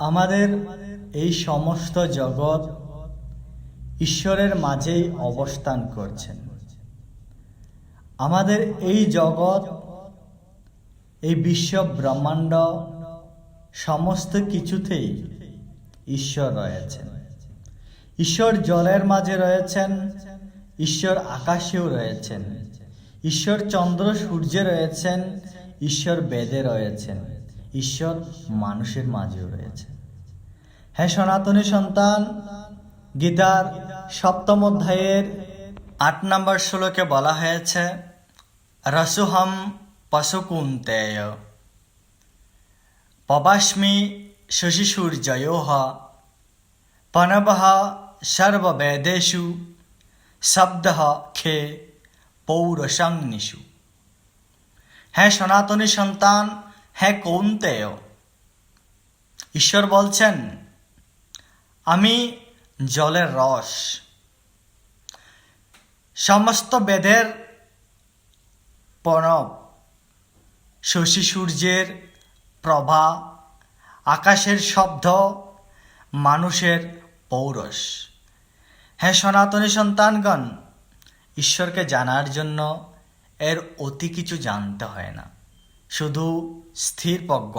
আমাদের এই সমস্ত জগৎ ঈশ্বরের মাঝেই অবস্থান করছেন। আমাদের এই জগৎ, এই বিশ্ব ব্রহ্মাণ্ড সমস্ত কিছুতেই ঈশ্বর রয়েছেন। ঈশ্বর জলের মাঝে রয়েছেন, ঈশ্বর আকাশেও রয়েছেন, ঈশ্বর চন্দ্র সূর্যে রয়েছেন, ঈশ্বর বেদে রয়েছেন। ঈশ্বর মানুষের মাঝেও রয়েছে। হ্যাঁ সনাতনী সন্তান, গীতার সপ্তম অধ্যায়ের আট নম্বর শ্লোকে বলা হয়েছে, রসুহম পশুকুন্তেয়। পবাস্মি শশিসূর্যয়োহ পনব সর্ববেদেষু শব্দ খে পৌরসংনিষু। হ্যাঁ সনাতনী সন্তান হ্যাঁ কৌন্তেয় ঈশ্বর বলছেন, আমি জলের রস। সমস্ত বেদের প্রণব, শশী সূর্যের প্রভা, আকাশের শব্দ, মানুষের পৌরস। হ্যাঁ সনাতনী সন্তানগণ, ঈশ্বরকে জানার জন্য এর অতি কিছু জানতে হয় না। শুধু স্থির প্রজ্ঞ